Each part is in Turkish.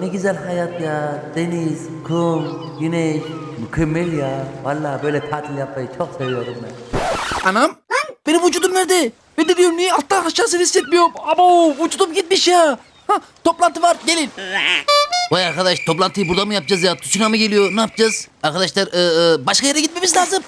ne güzel hayat ya. Deniz, kum, güneş. Mükemmel ya. Vallahi böyle tatil yapmayı çok seviyorum ben. Anam. Benim vücudum nerede? Ben de diyorum niye alttan aşağısını hissetmiyorum. Abo vücudum gitmiş ya. Ha, toplantı var gelin. Vay arkadaş toplantıyı burada mı yapacağız ya? Tsunami geliyor ne yapacağız? Arkadaşlar e, e, başka yere gitmemiz lazım.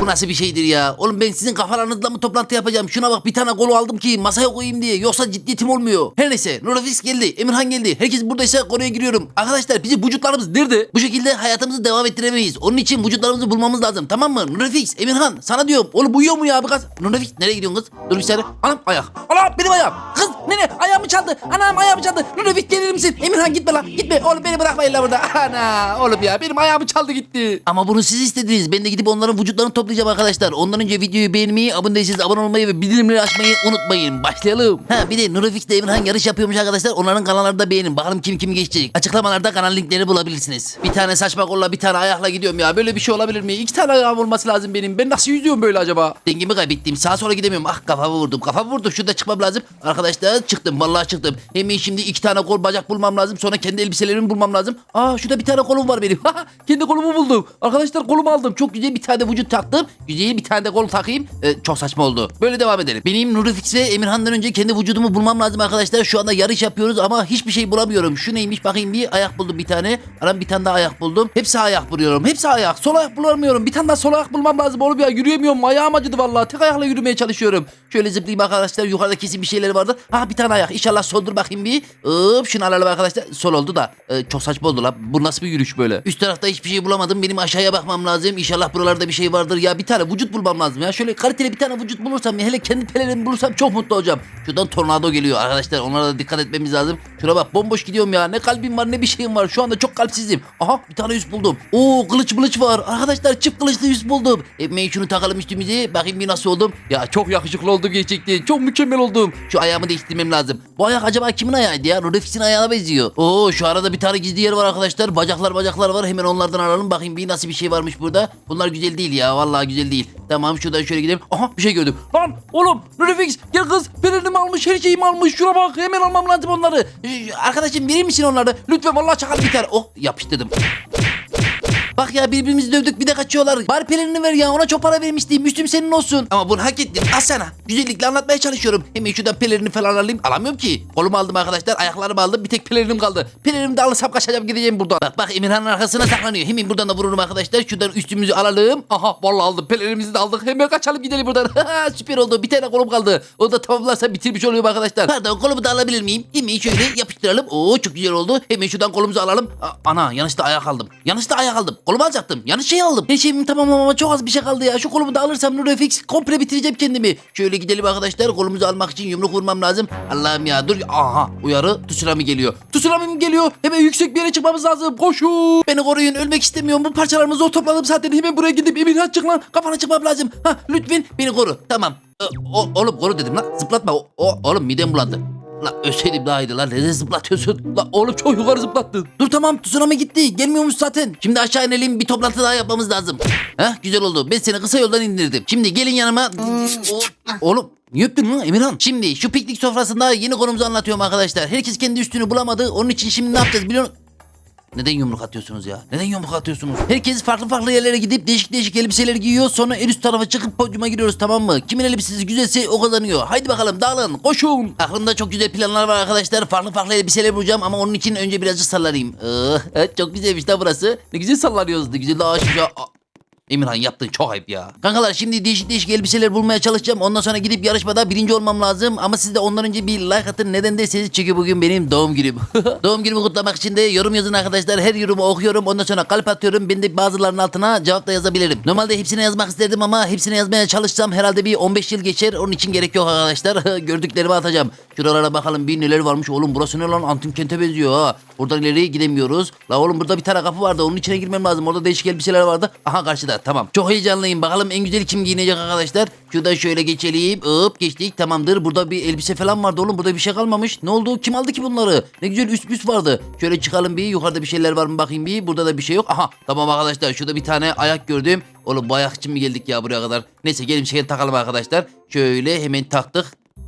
Bu nasıl bir şeydir ya? Oğlum ben sizin kafalarınızla mı toplantı yapacağım? Şuna bak bir tane kolu aldım ki masaya koyayım diye. Yoksa ciddiyetim olmuyor. Her neyse Nurafis geldi. Emirhan geldi. Herkes buradaysa konuya giriyorum. Arkadaşlar bizim vücutlarımız nerede? Bu şekilde hayatımızı devam ettiremeyiz. Onun için vücutlarımızı bulmamız lazım. Tamam mı? Nurafis, Emirhan sana diyorum. Oğlum uyuyor mu ya bu kız? Nurafis nereye gidiyorsun kız? Dur bir saniye. Anam ayak. Anam benim ayağım. Kız nene ayağımı çaldı. Anam ayağımı çaldı. Nurafis gelir misin? Emirhan gitme lan. Gitme. Oğlum beni bırakmayın lan burada. Ana oğlum ya benim ayağımı çaldı gitti. Ama bunu siz istediniz. Ben de gidip onların vücutlarını toplayacağım arkadaşlar. Ondan önce videoyu beğenmeyi, abone abone olmayı ve bildirimleri açmayı unutmayın. Başlayalım. Ha bir de Nurafix ile Emirhan yarış yapıyormuş arkadaşlar. Onların kanallarını da beğenin. Bakalım kim kimi geçecek. Açıklamalarda kanal linkleri bulabilirsiniz. Bir tane saçma kolla bir tane ayakla gidiyorum ya. Böyle bir şey olabilir mi? İki tane ayağım olması lazım benim. Ben nasıl yüzüyorum böyle acaba? Dengemi kaybettim. Sağa sola gidemiyorum. Ah kafamı vurdum. Kafamı vurdum. Şurada çıkmam lazım. Arkadaşlar çıktım. Vallahi çıktım. Hemen şimdi iki tane kol bacak bulmam lazım. Sonra kendi elbiselerimi bulmam lazım. Aa şurada bir tane kolum var benim. kendi kolumu buldum. Arkadaşlar kolumu aldım. Çok güzel bir tane vücut taktım. Güzel bir tane de kol takayım. Ee, çok saçma oldu. Böyle devam edelim. Benim Nurifix ve Emirhan'dan önce kendi vücudumu bulmam lazım arkadaşlar. Şu anda yarış yapıyoruz ama hiçbir şey bulamıyorum. Şu neymiş bakayım bir ayak buldum bir tane. Aram bir tane daha ayak buldum. Hepsi ayak buluyorum. Hepsi ayak. Sol ayak bulamıyorum. Bir tane daha sol ayak bulmam lazım. Oğlum ya yürüyemiyorum. Ayağım acıdı vallahi. Tek ayakla yürümeye çalışıyorum. Şöyle zıplayayım arkadaşlar. Yukarıda kesin bir şeyler vardı. Ha bir tane ayak. İnşallah soldur bakayım bir. Hop şunu alalım arkadaşlar. Sol oldu da. Ee, çok saçma oldu la. Bu nasıl bir yürüyüş böyle? Üst tarafta hiçbir şey bulamadım. Benim aşağıya bakmam lazım. İnşallah buralarda bir şey vardır. Ya bir tane vücut bulmam lazım ya. Şöyle kaliteli bir tane vücut bulursam hele kendi pelerimi bulursam çok mutlu olacağım. Şuradan tornado geliyor arkadaşlar. Onlara da dikkat etmemiz lazım. Şuna bak bomboş gidiyorum ya. Ne kalbim var ne bir şeyim var. Şu anda çok kalpsizim. Aha bir tane yüz buldum. Oo kılıç mılıç var. Arkadaşlar çift kılıçlı yüz buldum. E, şunu takalım üstümüze. Bakayım bir nasıl oldum. Ya çok yakışıklı oldum gerçekten. Çok mükemmel oldum. Şu ayağımı değiştirmem lazım. Bu ayak acaba kimin ayağıydı ya? Rodefix'in ayağına benziyor. Oo şu arada bir tane gizli yer var arkadaşlar. Bacaklar bacaklar var. Hemen onlardan alalım. Bakayım bir nasıl bir şey varmış burada. Bunlar güzel değil ya. Vallahi güzel değil. Tamam şuradan şöyle gidelim. Aha bir şey gördüm. Lan oğlum Rodefix gel kız. Pelerinimi almış her şeyimi almış. Şuna bak hemen almam lazım onları. Arkadaşım verir misin onları? Lütfen vallahi çakal biter. Oh yapıştırdım. Bak ya birbirimizi dövdük bir de kaçıyorlar. Bari pelerini ver ya ona çok para vermiştim. Üstüm senin olsun. Ama bunu hak ettin. Al sana. Güzellikle anlatmaya çalışıyorum. Hemen şuradan pelerini falan alayım. Alamıyorum ki. Kolumu aldım arkadaşlar. Ayaklarımı aldım. Bir tek pelerinim kaldı. Pelerinimi de alırsam kaçacağım gideceğim buradan. Bak bak Emirhan'ın arkasına saklanıyor. Hemen buradan da vururum arkadaşlar. Şuradan üstümüzü alalım. Aha vallahi aldım. Pelerinimizi de aldık. Hemen kaçalım gidelim buradan. Süper oldu. Bir tane kolum kaldı. O da tamamlarsa bitirmiş oluyorum arkadaşlar. Pardon kolumu da alabilir miyim? Hemen şöyle yapıştıralım. Oo çok güzel oldu. Hemen şuradan kolumuzu alalım. A- ana yanlışta ayak aldım. Yanlışta ayak aldım. Kolumu alacaktım. Yanlış şey aldım. Her şeyimi tamamlamama çok az bir şey kaldı ya. Şu kolumu da alırsam Nurefix komple bitireceğim kendimi. Şöyle gidelim arkadaşlar. Kolumuzu almak için yumruk vurmam lazım. Allah'ım ya dur. Aha uyarı. Tsunami geliyor. Tsunami mi geliyor? Hemen yüksek bir yere çıkmamız lazım. Koşun. Beni koruyun. Ölmek istemiyorum. Bu parçalarımı zor topladım zaten. Hemen buraya gidip Emirhan çık lan. Kafana çıkmam lazım. Ha lütfen beni koru. Tamam. O, oğlum koru dedim lan. Zıplatma. O- oğlum midem bulandı. La ölseydim daha iyiydi lan. Neden zıplatıyorsun? La oğlum çok yukarı zıplattın. Dur tamam tsunami gitti. Gelmiyormuş zaten. Şimdi aşağı inelim bir toplantı daha yapmamız lazım. Heh güzel oldu. Ben seni kısa yoldan indirdim. Şimdi gelin yanıma. Oğlum Niye öptün lan Emirhan? Şimdi şu piknik sofrasında yeni konumuzu anlatıyorum arkadaşlar. Herkes kendi üstünü bulamadı. Onun için şimdi ne yapacağız biliyor musun? Neden yumruk atıyorsunuz ya? Neden yumruk atıyorsunuz? Herkes farklı farklı yerlere gidip değişik değişik elbiseler giyiyor. Sonra en üst tarafa çıkıp podyuma giriyoruz tamam mı? Kimin elbisesi güzelse o kazanıyor. Haydi bakalım dağılın koşun. Aklımda çok güzel planlar var arkadaşlar. Farklı farklı elbiseler bulacağım ama onun için önce birazcık sallarayım. Ee, çok güzelmiş da burası. Ne güzel sallanıyoruz. Ne güzel ağaç ya. Emirhan yaptın çok ayıp ya. Kankalar şimdi değişik değişik elbiseler bulmaya çalışacağım. Ondan sonra gidip yarışmada birinci olmam lazım. Ama siz de ondan önce bir like atın. Neden derseniz çünkü bugün benim doğum günüm. doğum günümü kutlamak için de yorum yazın arkadaşlar. Her yorumu okuyorum. Ondan sonra kalp atıyorum. Ben de bazılarının altına cevap da yazabilirim. Normalde hepsine yazmak isterdim ama hepsine yazmaya çalışsam herhalde bir 15 yıl geçer. Onun için gerek yok arkadaşlar. Gördüklerimi atacağım. Şuralara bakalım bir neler varmış. Oğlum burası ne lan? Antin kente benziyor ha. Buradan ileriye gidemiyoruz. La oğlum burada bir tane kapı vardı. Onun içine girmem lazım. Orada değişik elbiseler vardı. Aha karşıda. Tamam. Çok heyecanlıyım. Bakalım en güzel kim giyinecek arkadaşlar. Şuradan şöyle geçelim. Hop geçtik. Tamamdır. Burada bir elbise falan vardı oğlum. Burada bir şey kalmamış. Ne oldu? Kim aldı ki bunları? Ne güzel üst üst vardı. Şöyle çıkalım bir. Yukarıda bir şeyler var mı bakayım bir. Burada da bir şey yok. Aha tamam arkadaşlar. Şurada bir tane ayak gördüm. Oğlum bu ayak için mi geldik ya buraya kadar? Neyse gelin bir takalım arkadaşlar. Şöyle hemen taktık.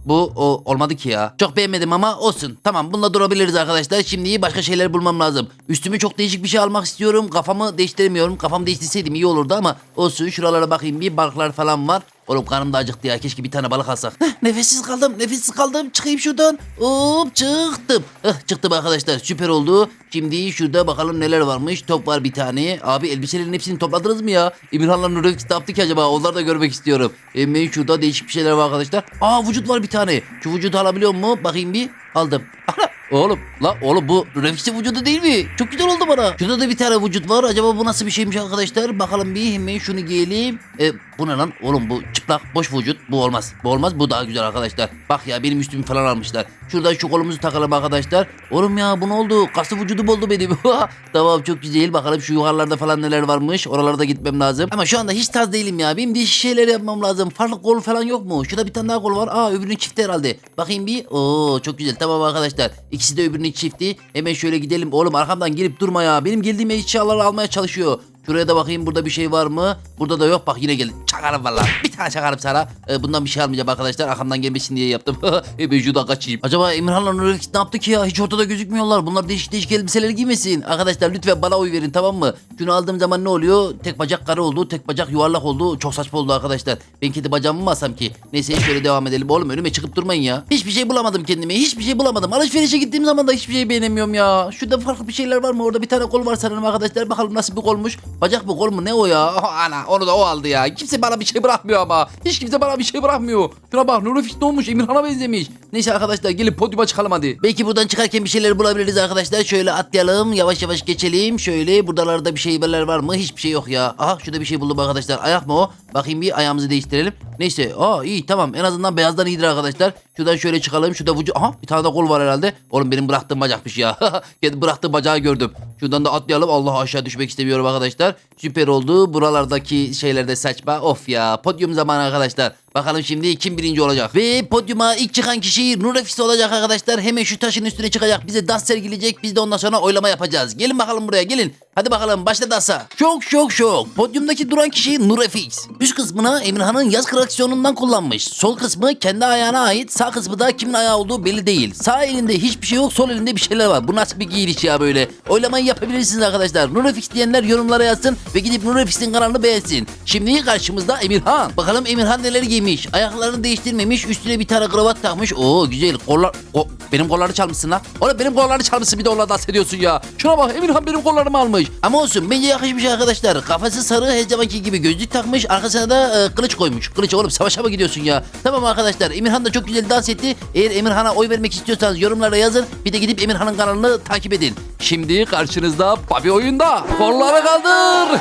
Bu o, olmadı ki ya. Çok beğenmedim ama olsun. Tamam bununla durabiliriz arkadaşlar. Şimdi başka şeyler bulmam lazım. Üstüme çok değişik bir şey almak istiyorum. Kafamı değiştiremiyorum. Kafamı değiştirseydim iyi olurdu ama olsun. Şuralara bakayım bir balıklar falan var. Oğlum karnım da acıktı ya. Keşke bir tane balık alsak. Heh, nefessiz kaldım. Nefessiz kaldım. Çıkayım şuradan. Hop çıktım. Heh, çıktım arkadaşlar. Süper oldu. Şimdi şurada bakalım neler varmış. Top var bir tane. Abi elbiselerin hepsini topladınız mı ya? Emirhan'la Nurek ne yaptı ki acaba? Onları da görmek istiyorum. Hemen şurada değişik bir şeyler var arkadaşlar. Aa vücut var bir tane. Şu vücudu alabiliyor mu? Bakayım bir. Aldım. Oğlum la oğlum bu Refix'in vücudu değil mi? Çok güzel oldu bana. Şurada da bir tane vücut var. Acaba bu nasıl bir şeymiş arkadaşlar? Bakalım bir hemen şunu giyelim. E, bu ne lan? Oğlum bu çıplak boş vücut. Bu olmaz. Bu olmaz. Bu daha güzel arkadaşlar. Bak ya benim üstümü falan almışlar. Şurada şu kolumuzu takalım arkadaşlar. Oğlum ya bu ne oldu? Kaslı vücudum oldu benim. tamam çok güzel. Bakalım şu yukarılarda falan neler varmış. Oralarda gitmem lazım. Ama şu anda hiç taz değilim ya. Benim değişik şeyler yapmam lazım. Farklı kol falan yok mu? Şurada bir tane daha kol var. Aa öbürünün çifti herhalde. Bakayım bir. Oo çok güzel. Tamam arkadaşlar. İkisi de öbürünün çifti. Hemen şöyle gidelim. Oğlum arkamdan gelip durma ya. Benim geldiğim eşyaları almaya çalışıyor. Şuraya da bakayım burada bir şey var mı? Burada da yok bak yine geldi. Çakarım valla. Bir tane çakarım sana. Ee, bundan bir şey almayacağım arkadaşlar. Arkamdan gelmesin diye yaptım. e ben kaçayım. Acaba Emirhan'la Nurek ne yaptı ki ya? Hiç ortada gözükmüyorlar. Bunlar değişik değişik elbiseleri giymesin. Arkadaşlar lütfen bana oy verin tamam mı? Şunu aldığım zaman ne oluyor? Tek bacak kare oldu. Tek bacak yuvarlak oldu. Çok saçma oldu arkadaşlar. Ben kedi bacağımı mı alsam ki? Neyse şöyle devam edelim. Oğlum önüme çıkıp durmayın ya. Hiçbir şey bulamadım kendime. Hiçbir şey bulamadım. Alışverişe gittiğim zaman da hiçbir şey beğenemiyorum ya. Şurada farklı bir şeyler var mı? Orada bir tane kol var sanırım arkadaşlar. Bakalım nasıl bir kolmuş. Bacak mı kol mu? Ne o ya? Oh, ana onu da o aldı ya. Kimse bana bir şey bırakmıyor ama. Hiç kimse bana bir şey bırakmıyor. Şuna bak Nurifik ne olmuş? Emirhan'a benzemiş. Neyse arkadaşlar gelin podyuma çıkalım hadi. Belki buradan çıkarken bir şeyler bulabiliriz arkadaşlar. Şöyle atlayalım. Yavaş yavaş geçelim. Şöyle buralarda bir şeyler var mı? Hiçbir şey yok ya. Aha şurada bir şey buldum arkadaşlar. Ayak mı o? Bakayım bir ayağımızı değiştirelim. Neyse. Aa iyi tamam. En azından beyazdan iyidir arkadaşlar. Şuradan şöyle çıkalım. Şurada vücut. Aha bir tane de kol var herhalde. Oğlum benim bıraktığım bacakmış ya. Kendi bıraktığım bacağı gördüm. Şuradan da atlayalım. Allah aşağı düşmek istemiyorum arkadaşlar. Süper oldu. Buralardaki şeyler de saçma. Of ya. Podyum zamanı arkadaşlar. Bakalım şimdi kim birinci olacak. Ve podyuma ilk çıkan kişi Nurefis olacak arkadaşlar. Hemen şu taşın üstüne çıkacak. Bize dans sergileyecek. Biz de ondan sonra oylama yapacağız. Gelin bakalım buraya gelin. Hadi bakalım başla dansa. Şok şok şok. Podyumdaki duran kişi Nurefix. Üst kısmını Emirhan'ın yaz kreasyonundan kullanmış. Sol kısmı kendi ayağına ait. Sağ kısmı da kimin ayağı olduğu belli değil. Sağ elinde hiçbir şey yok. Sol elinde bir şeyler var. Bu nasıl bir giyiniş ya böyle. Oylamayı yapabilirsiniz arkadaşlar. Nurefix diyenler yorumlara yazsın ve gidip Nurefix'in kanalını beğensin. Şimdi karşımızda Emirhan. Bakalım Emirhan neler giymiş. Ayaklarını değiştirmemiş. Üstüne bir tane kravat takmış. Oo güzel. Kollar... O, benim kolları çalmışsın lan. Oğlum benim kolları çalmışsın bir de onunla dans ediyorsun ya. Şuna bak Emirhan benim kollarımı almış. Ama olsun bence yakışmış arkadaşlar. Kafası sarı her zamanki gibi gözlük takmış. Arkasına da e, kılıç koymuş. Kılıç oğlum savaşa mı gidiyorsun ya? Tamam arkadaşlar Emirhan da çok güzel dans etti. Eğer Emirhan'a oy vermek istiyorsanız yorumlara yazın. Bir de gidip Emirhan'ın kanalını takip edin. Şimdi karşınızda Babi oyunda. Kolları kaldır.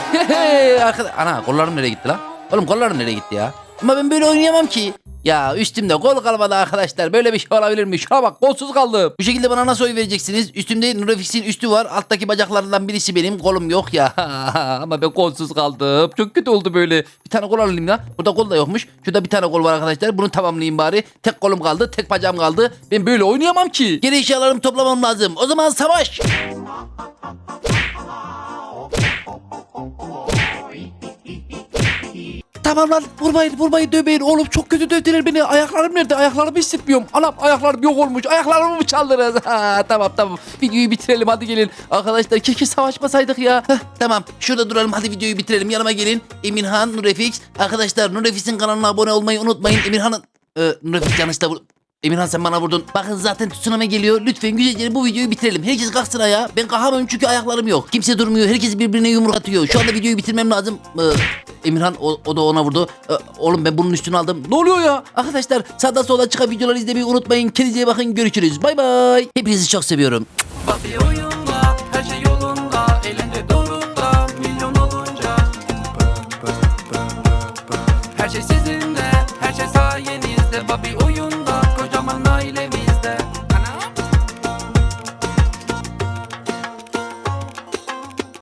Ana kollarım nereye gitti lan? Oğlum kollarım nereye gitti ya? Ama ben böyle oynayamam ki. Ya üstümde kol kalmadı arkadaşlar. Böyle bir şey olabilir mi? Şuna bak kolsuz kaldım. Bu şekilde bana nasıl oy vereceksiniz? Üstümde Nurefix'in üstü var. Alttaki bacaklarından birisi benim. Kolum yok ya. Ama ben kolsuz kaldım. Çok kötü oldu böyle. Bir tane kol alayım ya. Burada kol da yokmuş. Şurada bir tane kol var arkadaşlar. Bunu tamamlayayım bari. Tek kolum kaldı. Tek bacağım kaldı. Ben böyle oynayamam ki. Geri eşyalarımı toplamam lazım. O zaman savaş. Tamam lan vurmayın vurmayın dövmeyin. Oğlum çok kötü dövdüler beni. Ayaklarım nerede? Ayaklarımı hissetmiyorum. Anam ayaklarım yok olmuş. Ayaklarımı mı çaldınız? Ha, tamam tamam. Videoyu bitirelim hadi gelin. Arkadaşlar keşke savaşmasaydık ya. Heh, tamam. Şurada duralım hadi videoyu bitirelim. Yanıma gelin. Emirhan Nurefix. Arkadaşlar Nurefix'in kanalına abone olmayı unutmayın. Emirhan'ın ee, Nurefix yanlışlıkla vur- Emirhan sen bana vurdun. Bakın zaten tsunami geliyor. Lütfen güzelce bu videoyu bitirelim. Herkes kalksın ayağa. Ben kalkamıyorum çünkü ayaklarım yok. Kimse durmuyor. Herkes birbirine yumruk atıyor. Şu anda videoyu bitirmem lazım. Ee, Emirhan o, o da ona vurdu. Ee, oğlum ben bunun üstüne aldım. Ne oluyor ya? Arkadaşlar sağda sola çıkan videoları izlemeyi unutmayın. Kendinize bakın. Görüşürüz. Bay bay. Hepinizi çok seviyorum. Bak bir oyunla, her şey yolunda, elinde